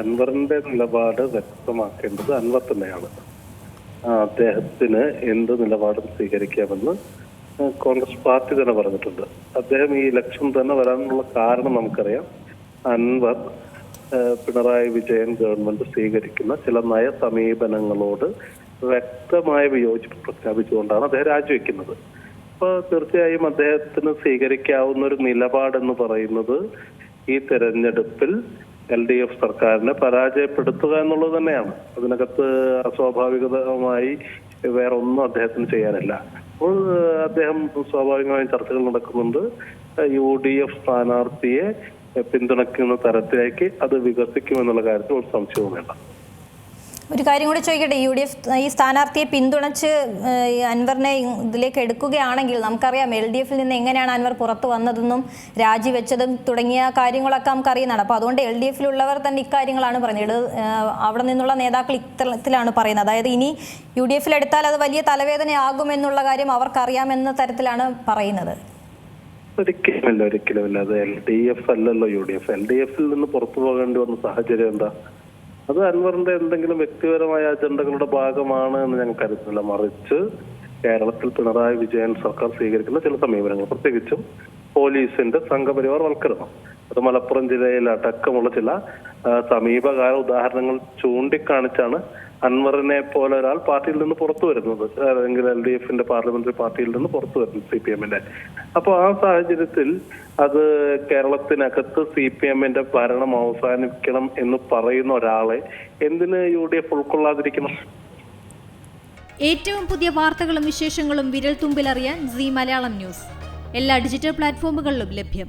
അൻവറിന്റെ നിലപാട് വ്യക്തമാക്കേണ്ടത് അൻവർ തന്നെയാണ്. അദ്ദേഹത്തിന് എന്ത് നിലപാടും സ്വീകരിക്കാമെന്ന് കോൺഗ്രസ് പാർട്ടി തന്നെ പറഞ്ഞിട്ടുണ്ട്. അദ്ദേഹം ഈ ഇലക്ഷൻ തന്നെ വരാനുള്ള കാരണം നമുക്കറിയാം. അൻവർ പിണറായി വിജയൻ ഗവൺമെന്റ് സ്വീകരിക്കുന്ന ചില നയ സമീപനങ്ങളോട് വ്യക്തമായ വിയോജിപ്പ് പ്രഖ്യാപിച്ചുകൊണ്ടാണ് അദ്ദേഹം രാജിവെക്കുന്നത്. അപ്പോൾ തീർച്ചയായും അദ്ദേഹത്തിന് സ്വീകരിക്കാവുന്ന ഒരു നിലപാടെന്ന് പറയുന്നത് ഈ തെരഞ്ഞെടുപ്പിൽ എൽ ഡി എഫ് സർക്കാരിനെ പരാജയപ്പെടുത്തുക എന്നുള്ളത് തന്നെയാണ്. അതിനകത്ത് അസ്വാഭാവികമായി വേറെ ഒന്നും അദ്ദേഹത്തിന് ചെയ്യാനില്ല. അപ്പോൾ അദ്ദേഹം സ്വാഭാവികമായും ചർച്ചകൾ നടക്കുന്നുണ്ട്. യു ഡി എഫ് സ്ഥാനാർത്ഥിയെ പിന്തുണയ്ക്കുന്ന തരത്തിലേക്ക് അത് വികസിക്കുമെന്നുള്ള കാര്യത്തിൽ ഒരു സംശയവും വേണ്ട ഒരു കാര്യം കൂടി ചോദിക്കട്ടെ? യു ഡി എഫ് ഈ സ്ഥാനാർത്ഥിയെ പിന്തുണച്ച് അൻവറിനെ ഇതിലേക്ക് എടുക്കുകയാണെങ്കിൽ നമുക്കറിയാം എൽ ഡി എഫിൽ നിന്ന് എങ്ങനെയാണ് അൻവർ പുറത്തു വന്നതെന്നും രാജിവെച്ചതും തുടങ്ങിയ കാര്യങ്ങളൊക്കെ നമുക്ക് അറിയുന്നതാണ് അപ്പോൾ അതുകൊണ്ട് എൽ ഡി എഫിലുള്ളവർ തന്നെ ഇക്കാര്യങ്ങളാണ് പറഞ്ഞത് അവിടെ നിന്നുള്ള നേതാക്കൾ ഇത്തരത്തിലാണ് പറയുന്നത്. അതായത് ഇനി യു ഡി എഫിൽ എടുത്താൽ അത് വലിയ തലവേദനയാകുമെന്നുള്ള കാര്യം അവർക്കറിയാമെന്ന തരത്തിലാണ് പറയുന്നത്. ഒരിക്കലുമില്ല ഒരിക്കലുമില്ല. അത് എൽ ഡി എഫ് അല്ലല്ലോ U D F L D എഫിൽ നിന്ന് പുറത്തു പോകേണ്ടി വന്ന സാഹചര്യം എന്താ? അത് അൻവറിന്റെ എന്തെങ്കിലും വ്യക്തിപരമായ അജണ്ടകളുടെ ഭാഗമാണ് എന്ന് ഞാൻ കരുതുന്നില്ല. മറിച്ച് കേരളത്തിൽ പിണറായി വിജയൻ സർക്കാർ സ്വീകരിക്കുന്ന ചില സമീപനങ്ങൾ. പ്രത്യേകിച്ചും പോലീസിന്റെ സംഘപരിവാർ വൽക്കരണം. അത് മലപ്പുറം ജില്ലയിൽ അടക്കമുള്ള ചില സമീപകാല ഉദാഹരണങ്ങൾ ചൂണ്ടിക്കാണിച്ചാണ് അൻവറിനെ പോലെ ഒരാൾ പാർട്ടിയിൽ നിന്ന് പുറത്തു വരുന്നത്. അല്ലെങ്കിൽ എൽ ഡി എഫിന്റെ പാർലമെന്ററി പാർട്ടിയിൽ നിന്ന് പുറത്തു വരുന്നത് സി പി എമ്മിന്റെ. അപ്പൊ ആ സാഹചര്യത്തിൽ അത് കേരളത്തിനകത്ത് സി പി എമ്മിന്റെ ഭരണം അവസാനിക്കണം എന്ന് പറയുന്ന ഒരാളെ എന്തിന് യു ഡി എഫ് ഉൾക്കൊള്ളാതിരിക്കണം? ഏറ്റവും പുതിയ വാർത്തകളും വിശേഷങ്ങളും വിരൽ തുമ്പിലറിയാൻ സി മലയാളം ന്യൂസ്. എല്ലാ ഡിജിറ്റൽ പ്ലാറ്റ്ഫോമുകളിലും ലഭ്യം.